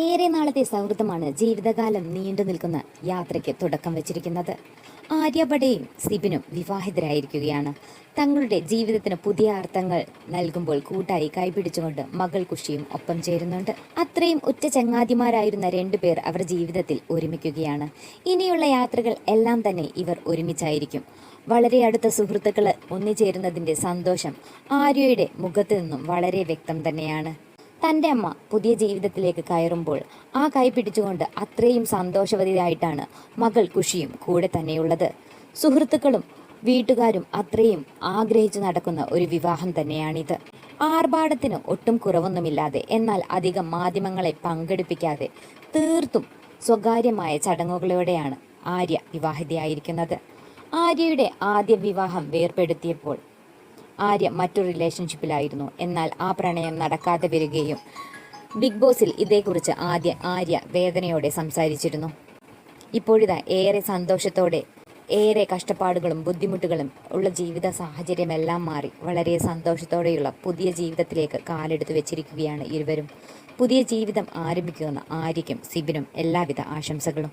ഏറെ നാളത്തെ സൗഹൃദമാണ് ജീവിതകാലം നീണ്ടു നിൽക്കുന്ന യാത്രയ്ക്ക് തുടക്കം വെച്ചിരിക്കുന്നത്. ആര്യഭടയും സിബിനും വിവാഹിതരായിരിക്കുകയാണ്. തങ്ങളുടെ ജീവിതത്തിന് പുതിയ അർത്ഥങ്ങൾ നൽകുമ്പോൾ കൂട്ടായി കൈപിടിച്ചുകൊണ്ട് മകൾ കുഷിയും ഒപ്പം ചേരുന്നുണ്ട്. അത്രയും ഉറ്റ ചങ്ങാതിമാരായിരുന്ന രണ്ടുപേർ അവർ ജീവിതത്തിൽ ഒരുമിക്കുകയാണ്. ഇനിയുള്ള യാത്രകൾ എല്ലാം തന്നെ ഇവർ ഒരുമിച്ചായിരിക്കും. വളരെ അടുത്ത സുഹൃത്തുക്കൾ ഒന്നിച്ചേരുന്നതിന്റെ സന്തോഷം ആര്യയുടെ മുഖത്തു നിന്നും വളരെ വ്യക്തം തന്നെയാണ്. തന്റെ അമ്മ പുതിയ ജീവിതത്തിലേക്ക് കയറുമ്പോൾ ആ കൈ പിടിച്ചുകൊണ്ട് അത്രയും സന്തോഷവതിയായിട്ടാണ് മകൾ കുഷിയും കൂടെ തന്നെയുള്ളത്. സുഹൃത്തുക്കളും വീട്ടുകാരും അത്രയും ആഗ്രഹിച്ചു നടക്കുന്ന ഒരു വിവാഹം തന്നെയാണിത്. ആർഭാടത്തിന് ഒട്ടും കുറവൊന്നുമില്ലാതെ എന്നാൽ അധികം മാധ്യമങ്ങളെ പങ്കെടുപ്പിക്കാതെ തീർത്തും സ്വകാര്യമായ ചടങ്ങുകളോടെയാണ് ആര്യ വിവാഹിതയായിരിക്കുന്നത്. ആര്യയുടെ ആദ്യ വിവാഹം വേർപെടുത്തിയപ്പോൾ ആര്യ മറ്റൊരു റിലേഷൻഷിപ്പിലായിരുന്നു എന്നാൽ ആ പ്രണയം നടക്കാതെ വരികയും ബിഗ് ബോസിൽ ഇതേക്കുറിച്ച് ആദ്യ ആര്യ വേദനയോടെ സംസാരിച്ചിരുന്നു. ഇപ്പോഴിതാ ഏറെ സന്തോഷത്തോടെ ഏറെ കഷ്ടപ്പാടുകളും ബുദ്ധിമുട്ടുകളും ഉള്ള ജീവിത സാഹചര്യമെല്ലാം മാറി. വളരെ സന്തോഷത്തോടെയുള്ള പുതിയ ജീവിതത്തിലേക്ക് കാലെടുത്തു വെച്ചിരിക്കുകയാണ് ഇരുവരും. പുതിയ ജീവിതം ആരംഭിക്കുന്ന ആര്യയ്ക്കും സിബിനും എല്ലാവിധ ആശംസകളും.